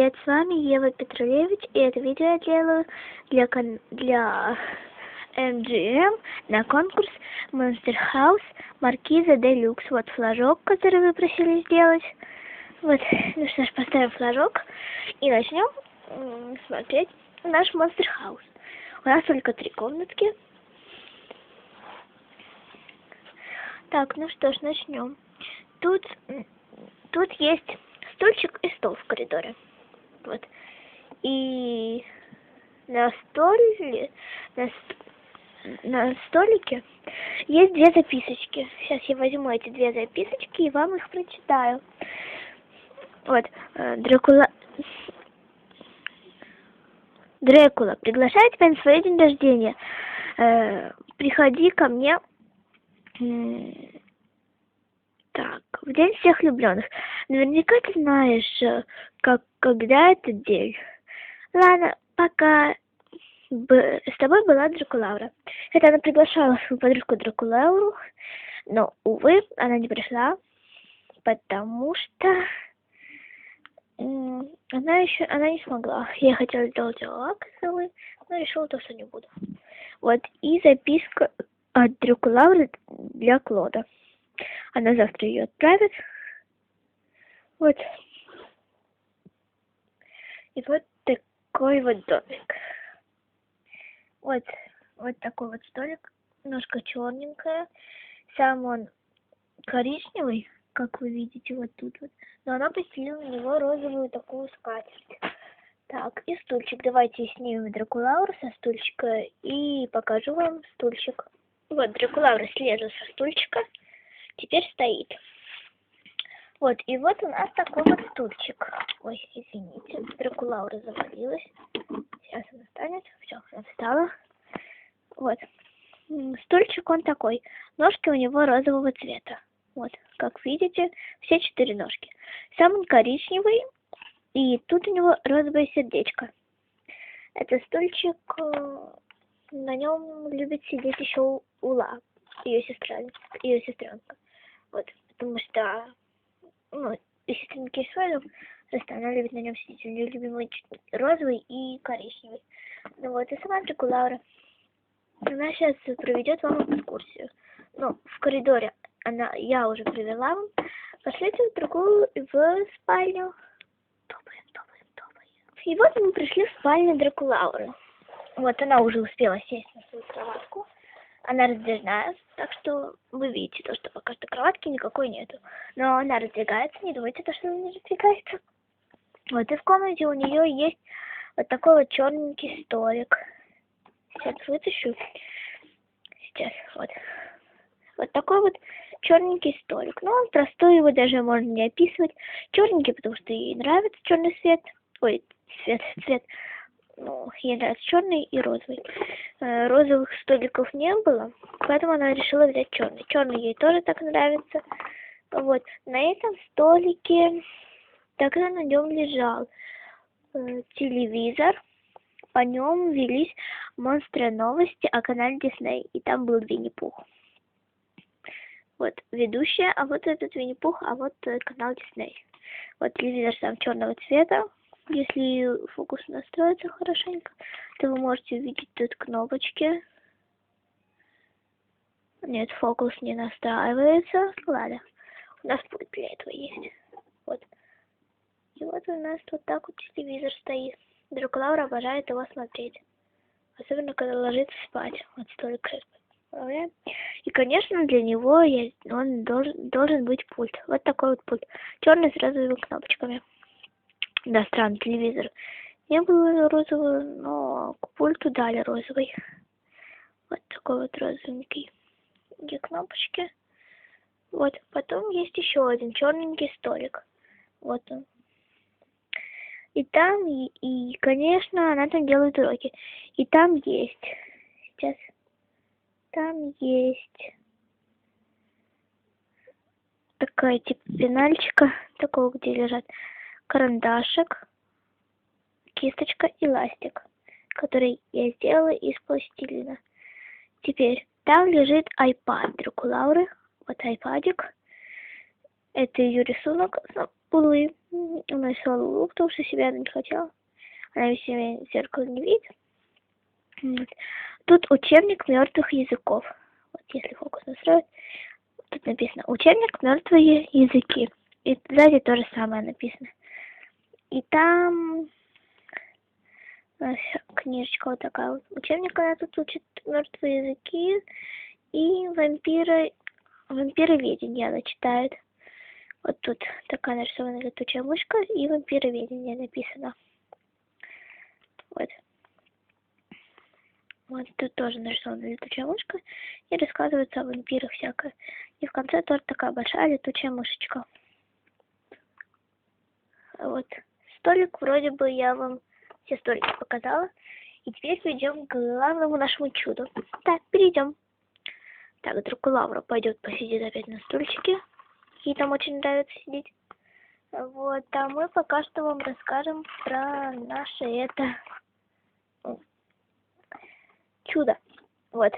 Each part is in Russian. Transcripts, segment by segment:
привет, с вами Ева Петрулевич, и это видео я делаю для, для MGM на конкурс Monster House Маркиза Делюкс. Вот флажок, который вы просили сделать. Вот, ну что ж, поставим флажок и начнем смотреть наш Monster House. У нас только три комнатки. Так, ну что ж, начнем. Тут, тут есть стульчик и стол в коридоре. Вот. И на столе, на, на столике есть две записочки. Сейчас я возьму эти две записочки и вам их прочитаю. Вот, э, Дракула... Дракула, приглашаю тебя на свой день рождения. Э, приходи ко мне так, в день всех влюбленных. Наверняка ты знаешь, э, как, когда этот день. Ладно, пока Б... с тобой была Дракулаура. Это она приглашала свою подружку Дракулауру, но, увы, она не пришла, потому что она еще, она не смогла. Я хотела сделать лаксовый, но решила то, что не буду. Вот, и записка от Дракулауры для Клода. Она завтра ее отправит. Вот. И вот такой вот домик. Вот, вот такой вот столик, немножко черненькая. Сам он коричневый, как вы видите вот тут вот. Но она постелила на него розовую такую скатерть. Так, и стульчик. Давайте снимем Дракулаура со стульчика и покажу вам стульчик. Вот, Дракулаура слезла со стульчика теперь стоит. Вот, и вот у нас такой вот стульчик. Ой, извините, Дракулаура завалилась. Сейчас она встанет. Все, она встала. Вот. Стульчик он такой. Ножки у него розового цвета. Вот, как видите, все четыре ножки. Сам он коричневый, и тут у него розовое сердечко. Это стульчик, э, на нем любит сидеть еще Ула, ее сестра, ее сестренка. Вот, потому что, ну, сестринки Сойлов останавливать на нем сидеть. У нее любимый розовый и коричневый. Ну вот, и сама Дракулаура. Она сейчас проведет вам экскурсию. Ну, в коридоре она, я уже привела вам. Пошлите в другую, в спальню. Топаем, топаем, топаем. И вот мы пришли в спальню Дракулауры. Вот она уже успела сесть на свою кроватку. Она раздвижная, так что вы видите то, что пока что кроватки никакой нету. Но она раздвигается, не думайте то, что она не раздвигается. Вот и в комнате у нее есть вот такой вот черненький столик. Сейчас вытащу. Сейчас, вот. Вот такой вот черненький столик. Ну, он простой, его даже можно не описывать. Черненький, потому что ей нравится черный цвет. Ой, цвет, цвет ну, ей нравится черный и розовый. Э, розовых столиков не было, поэтому она решила взять черный. Черный ей тоже так нравится. Вот, на этом столике тогда на нем лежал э, телевизор, по нем велись монстры новости о канале Дисней, и там был Винни-Пух. Вот ведущая, а вот этот Винни-Пух, а вот э, канал Дисней. Вот телевизор сам черного цвета, если фокус настроится хорошенько, то вы можете увидеть тут кнопочки. Нет, фокус не настраивается. Ладно, у нас пульт для этого есть. Вот. И вот у нас вот так вот телевизор стоит. Друг Лаура обожает его смотреть. Особенно, когда ложится спать. Вот столик сейчас И, конечно, для него я, он должен, должен быть пульт. Вот такой вот пульт. Черный с розовыми кнопочками. Да, странный телевизор. Не было розового, но к пульту дали розовый. Вот такой вот розовенький. Где кнопочки? Вот, потом есть еще один черненький столик. Вот он. И там, и, и, конечно, она там делает уроки. И там есть. Сейчас. Там есть такая типа пенальчика, такого, где лежат карандашик, кисточка и ластик, который я сделала из пластилина. Теперь там лежит iPad Дракулауры. Вот айпадик. Это ее рисунок. Ну, Улы. Она рисовала улу, потому что себя не хотела. Она себя в зеркало не видит. Вот. Тут учебник мертвых языков. Вот если фокус настроить, тут написано учебник мертвые языки. И сзади то же самое написано. И там э, книжечка вот такая вот. Учебник, она тут учит мертвые языки и вампиры, вампироведение она читает. Вот тут такая нарисована летучая мышка и вампироведение написано. Вот. Вот тут тоже нарисована летучая мышка и рассказывается о вампирах всякое. И в конце тоже такая большая летучая мышечка. Вот. Столик вроде бы я вам все столики показала. И теперь перейдем к главному нашему чуду. Так, перейдем. Так, друг Лавра пойдет посидит опять на стульчике. Ей там очень нравится сидеть. Вот, а мы пока что вам расскажем про наше это чудо. Вот.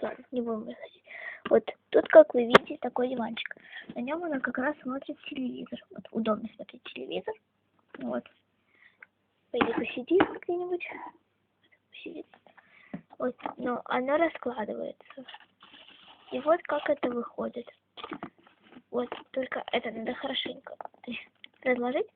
Ладно, не будем выходить. Вот тут, как вы видите, такой диванчик. На нем она как раз смотрит телевизор. Вот удобно смотреть телевизор. Вот. Пойди посиди где-нибудь. Посидит. Вот, но оно раскладывается. И вот как это выходит. Вот, только это надо хорошенько разложить.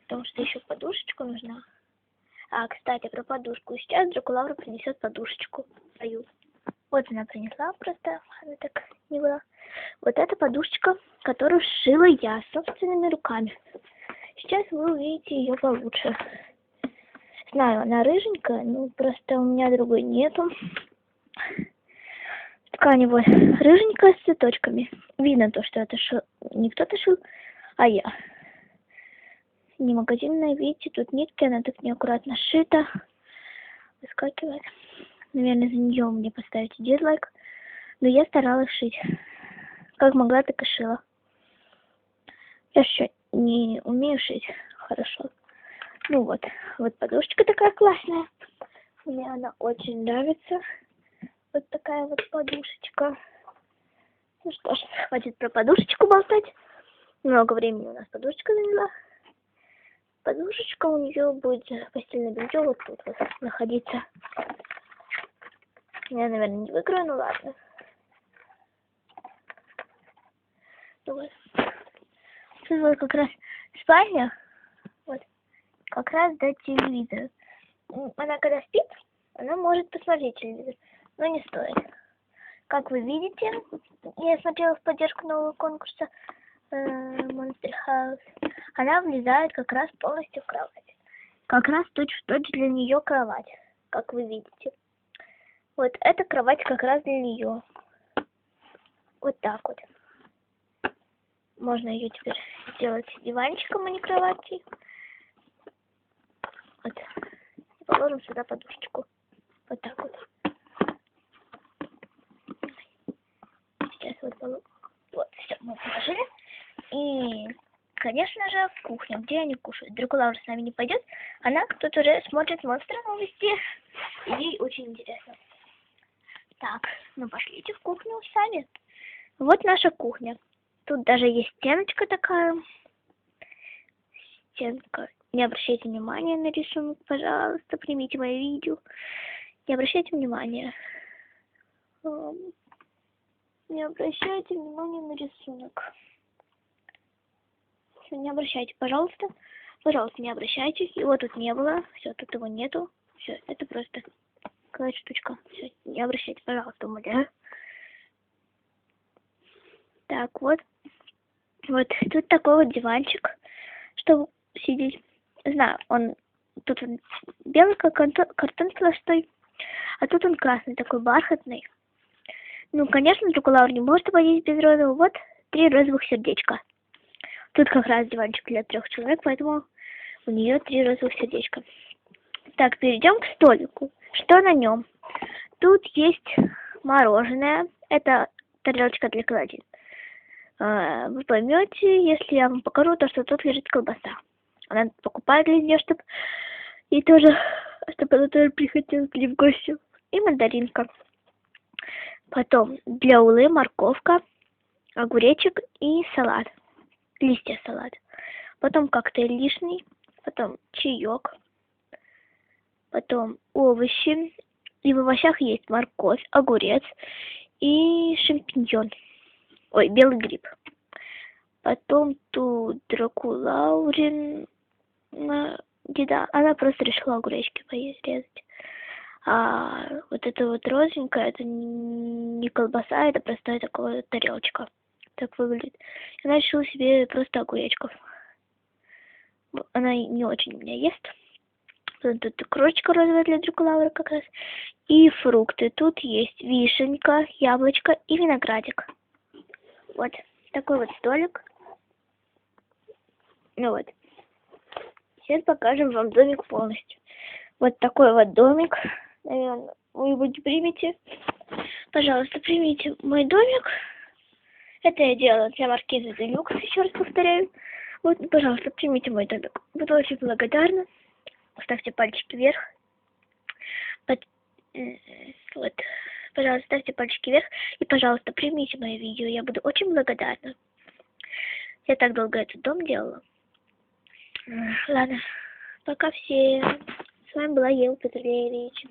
Потому что еще подушечку нужна. А, кстати, про подушку. Сейчас Дракулавра принесет подушечку свою. Вот она принесла просто, она так не была. Вот эта подушечка, которую сшила я собственными руками. Сейчас вы увидите ее получше. Знаю, она рыженькая, ну просто у меня другой нету. Ткань вот рыженькая с цветочками. Видно то, что это шил не кто-то шил, а я не магазинная, видите, тут нитки, она так неаккуратно сшита. Выскакивает. Наверное, за нее мне поставите дизлайк. Но я старалась шить. Как могла, так и шила. Я еще не умею шить хорошо. Ну вот, вот подушечка такая классная. Мне она очень нравится. Вот такая вот подушечка. Ну что ж, хватит про подушечку болтать. Много времени у нас подушечка заняла подушечка у нее будет постельное белье вот тут вот находиться. Я, наверное, не выкрою, ну ладно. Ну вот. Тут вот как раз спальня. Вот. Как раз до телевизора. Она когда спит, она может посмотреть телевизор, но не стоит. Как вы видите, я смотрела в поддержку нового конкурса э, Monster House она влезает как раз полностью в кровать. Как раз точь-в-точь -точь для нее кровать, как вы видите. Вот эта кровать как раз для нее. Вот так вот. Можно ее теперь сделать диванчиком, а не кроватью. Вот. И положим сюда подушечку. Вот так вот. Сейчас вот положим. Вот, все, мы положили. И конечно же, в кухню, где они кушают. Дракулаура с нами не пойдет. Она тут уже смотрит монстры новости. Ей очень интересно. Так, ну пошлите в кухню сами. Вот наша кухня. Тут даже есть стеночка такая. Стенка. Не обращайте внимания на рисунок, пожалуйста, примите мое видео. Не обращайте внимания. Не обращайте внимания на рисунок не обращайте, пожалуйста. Пожалуйста, не обращайтесь. Его тут не было. Все, тут его нету. Все, это просто какая штучка. Все, не обращайте, пожалуйста, умоляю. Так, вот. Вот тут такой вот диванчик, чтобы сидеть. Знаю, он тут он белый, как картон, картон пластой, а тут он красный, такой бархатный. Ну, конечно, Дракулаур не может обойтись без розового. Вот три розовых сердечка. Тут как раз диванчик для трех человек, поэтому у нее три розовых сердечка. Так, перейдем к столику. Что на нем? Тут есть мороженое. Это тарелочка для клади. А, вы поймете, если я вам покажу, то что тут лежит колбаса. Она покупает для нее, чтобы и тоже, чтобы она тоже приходила к ней в гости. И мандаринка. Потом для улы морковка, огуречек и салат. листья салата. Потом коктейль лишний, потом чаек, потом овощи. И в овощах есть морковь, огурец и шампиньон. Ой, белый гриб. Потом тут Дракулаурин еда. Она просто решила огуречки порезать. А вот это вот розовенькое, это не колбаса, это простая такая тарелочка. Так выглядит. Она решила себе просто огуречков. Она не очень меня ест. Потом тут крошечка розовая для дракулаура как раз. И фрукты. Тут есть вишенька, яблочко и виноградик. Вот такой вот столик. Ну вот. Сейчас покажем вам домик полностью. Вот такой вот домик. Наверное, вы его примете. Пожалуйста, примите мой домик. Это я делала для маркиза Делюкс, еще раз повторяю. Вот, пожалуйста, примите мой домик. Буду очень благодарна. Ставьте пальчики вверх. Под... Вот. Пожалуйста, ставьте пальчики вверх. И, пожалуйста, примите мое видео. Я буду очень благодарна. Я так долго этот дом делала. Ладно. Пока всем. С вами была Ева Петревич.